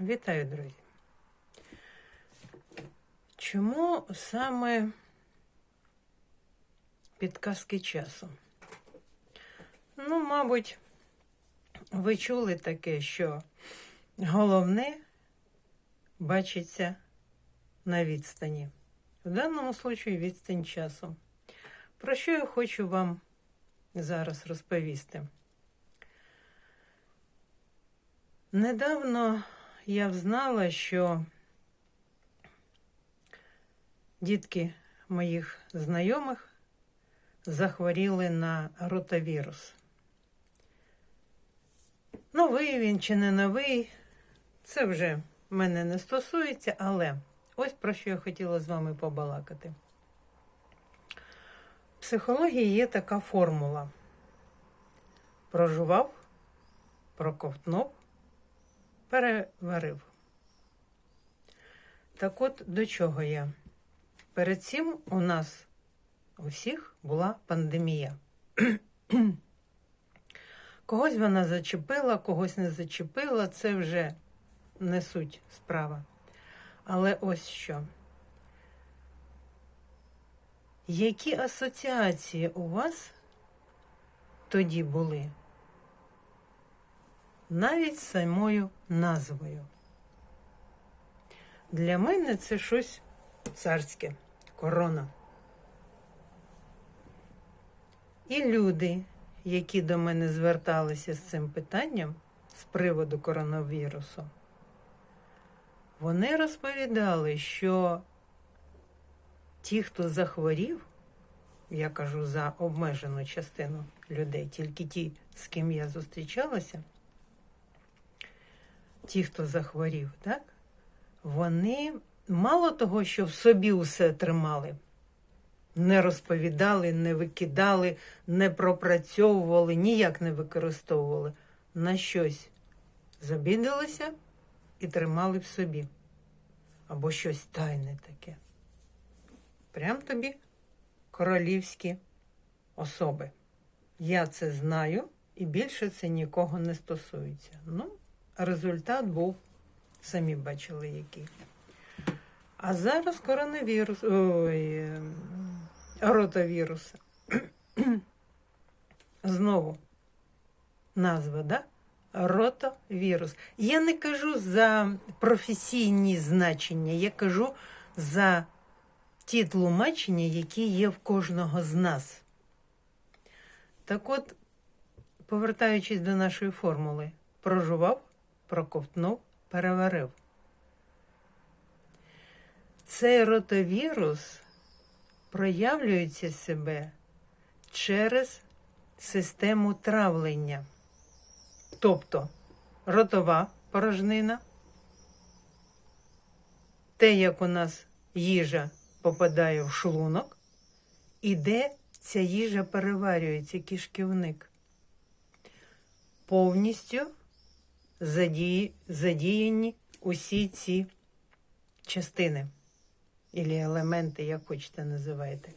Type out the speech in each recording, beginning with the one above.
Вітаю, друзі. Чому саме підказки часу? Ну, мабуть, ви чули таке, що головне бачиться на відстані. В даному случаї відстань часу. Про що я хочу вам зараз розповісти? Недавно я взнала, що дітки моїх знайомих захворіли на ротавірус. Новий він чи не новий, це вже мене не стосується, але ось про що я хотіла з вами побалакати. В психології є така формула: прожував, проковтнув, переварив. Так от до чого я? Перед цим у нас у всіх була пандемія. Когось вона зачепила, когось не зачепила, це вже не суть справа. Але ось що. Які асоціації у вас тоді були? Навіть самою назвою. Для мене це щось царське, корона. І люди, які до мене зверталися з цим питанням з приводу коронавірусу, вони розповідали, що ті, хто захворів, я кажу за обмежену частину людей, тільки ті, з ким я зустрічалася, ті, хто захворів, так, вони мало того, що в собі усе тримали, не розповідали, не викидали, не пропрацьовували, ніяк не використовували, на щось забідалися і тримали в собі. Або щось тайне таке. Прям тобі королівські особи. Я це знаю, і більше це нікого не стосується. Ну, результат був, самі бачили, який. А зараз коронавірус, ой, ротавірус. Знову назва, да? Ротавірус. Я не кажу за професійні значення, я кажу за ті тлумачення, які є в кожного з нас. Так от, повертаючись до нашої формули, прожував, проковтнув, переварив. Цей ротавірус проявлюється себе через систему травлення. Тобто ротова порожнина, те, як у нас їжа попадає в шлунок, і де ця їжа переварюється, кишківник. Повністю задії, задіяні усі ці частини, або елементи, як хочете називайте.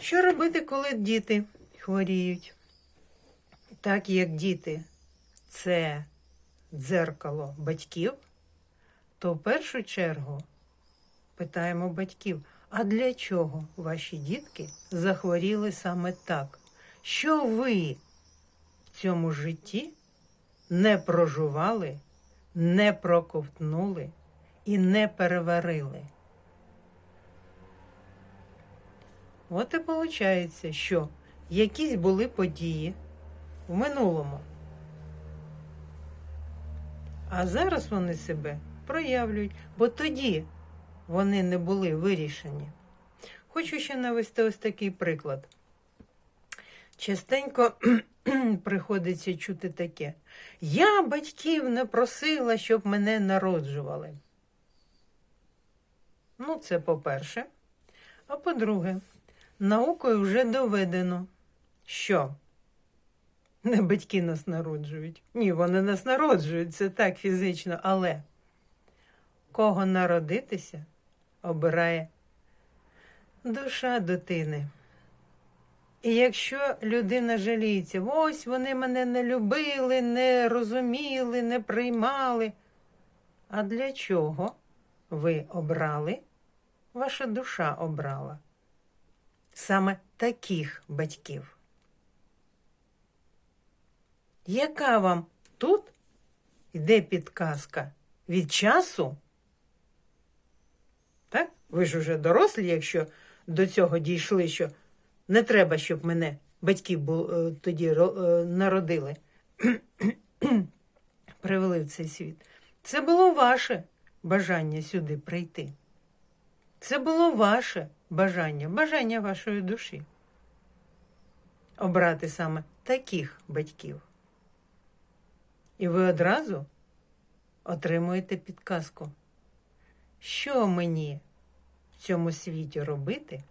Що робити, коли діти хворіють? Так як діти це дзеркало батьків, то в першу чергу питаємо батьків, а для чого ваші дітки захворіли саме так? Що ви в цьому житті не прожували, не проковтнули і не переварили? От і виходить, що якісь були події в минулому. А зараз вони себе проявлюють, бо тоді вони не були вирішені. Хочу ще навести ось такий приклад. Частенько приходиться чути таке. Я батьків не просила, щоб мене народжували. Ну, це по-перше. А по-друге, наукою вже доведено, що не батьки нас народжують. Ні, вони нас народжують, це так фізично, але кого народитися обирає душа дитини. І якщо людина жаліється, ось вони мене не любили, не розуміли, не приймали, А для чого ви обрали, ваша душа обрала саме таких батьків? Яка вам тут йде підказка від часу? Так? Ви ж уже дорослі, якщо до цього дійшли, що не треба, щоб мене батьки е, тоді е, народили, привели в цей світ. Це було ваше бажання сюди прийти. Це було ваше бажання, бажання вашої душі. Обрати саме таких батьків. І ви одразу отримуєте підказку, що мені в цьому світі робити,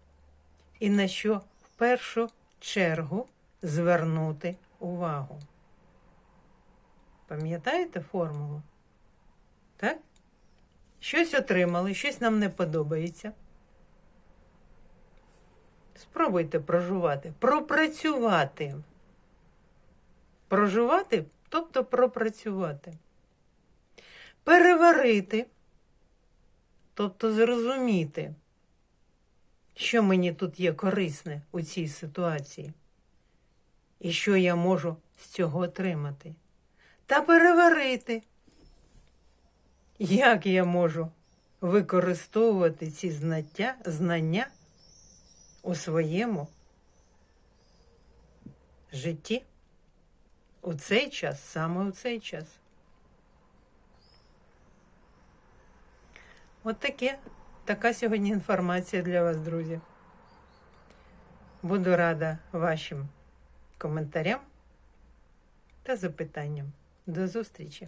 і на що першу чергу звернути увагу. Пам'ятаєте формулу? Так? Щось отримали, щось нам не подобається. Спробуйте прожувати, пропрацювати. Проживати, тобто пропрацювати. Переварити, тобто зрозуміти, що мені тут є корисне у цій ситуації, і що я можу з цього отримати. Та переварити, як я можу використовувати ці знаття, знання у своєму житті у цей час, саме у цей час. От таке, така сьогодні інформація для вас, друзі. Буду рада вашим коментарям та запитанням. До зустрічі!